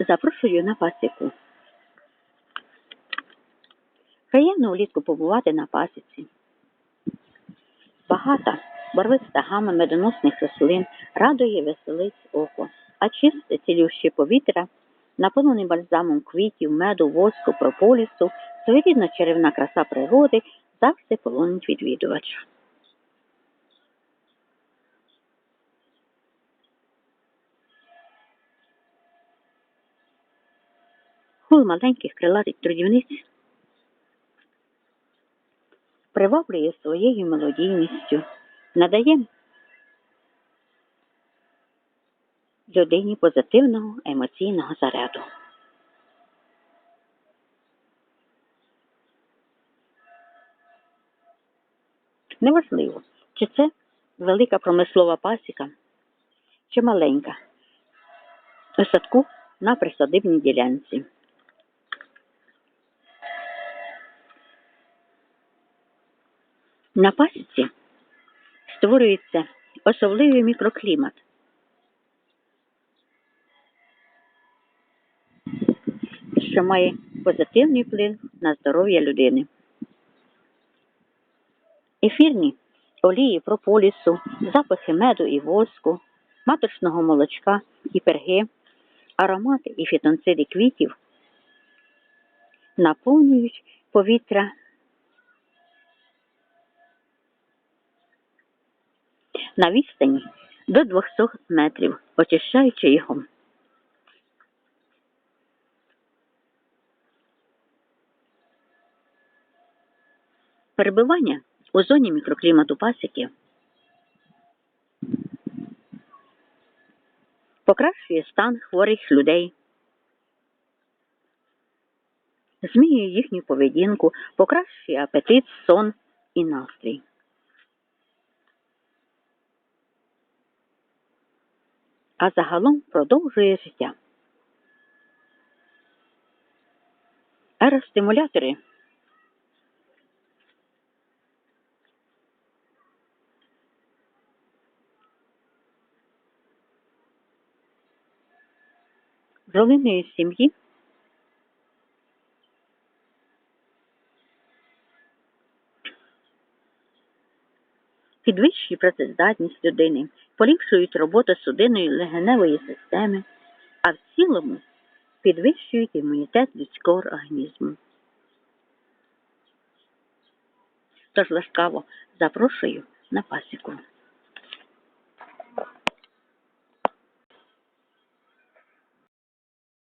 Запрошую на пасіку. Приємно влітку побувати на пасіці. Багата, барвиста гама медоносних рослин радує веселить око, а чисте цілюще повітря, наповнене бальзамом квітів, меду, воску, прополісу, своєрідна чарівна краса природи завжди полонить відвідувача. Гул маленьких крилатих трудівниць приваблює своєю мелодійністю, надає людині позитивного емоційного заряду. Неважливо, чи це велика промислова пасіка, чи маленька у садку на присадибній ділянці. На пасіці створюється особливий мікроклімат. що має позитивний вплив на здоров'я людини. Ефірні олії прополісу, запахи меду і воску, маточного молочка і перги, аромати і фітонциди квітів наповнюють повітря на відстані до 200 метрів, очищаючи його. Перебування у зоні мікроклімату пасіки покращує стан хворих людей, змінює їхню поведінку, покращує апетит, сон і настрій. А загалом продовжує життя. Еростимулятори Жолиної сім'ї підвищують працездатність людини, поліпшують роботу судинної легеневої системи, а в цілому підвищують імунітет людського організму. Тож ласкаво запрошую на пасіку.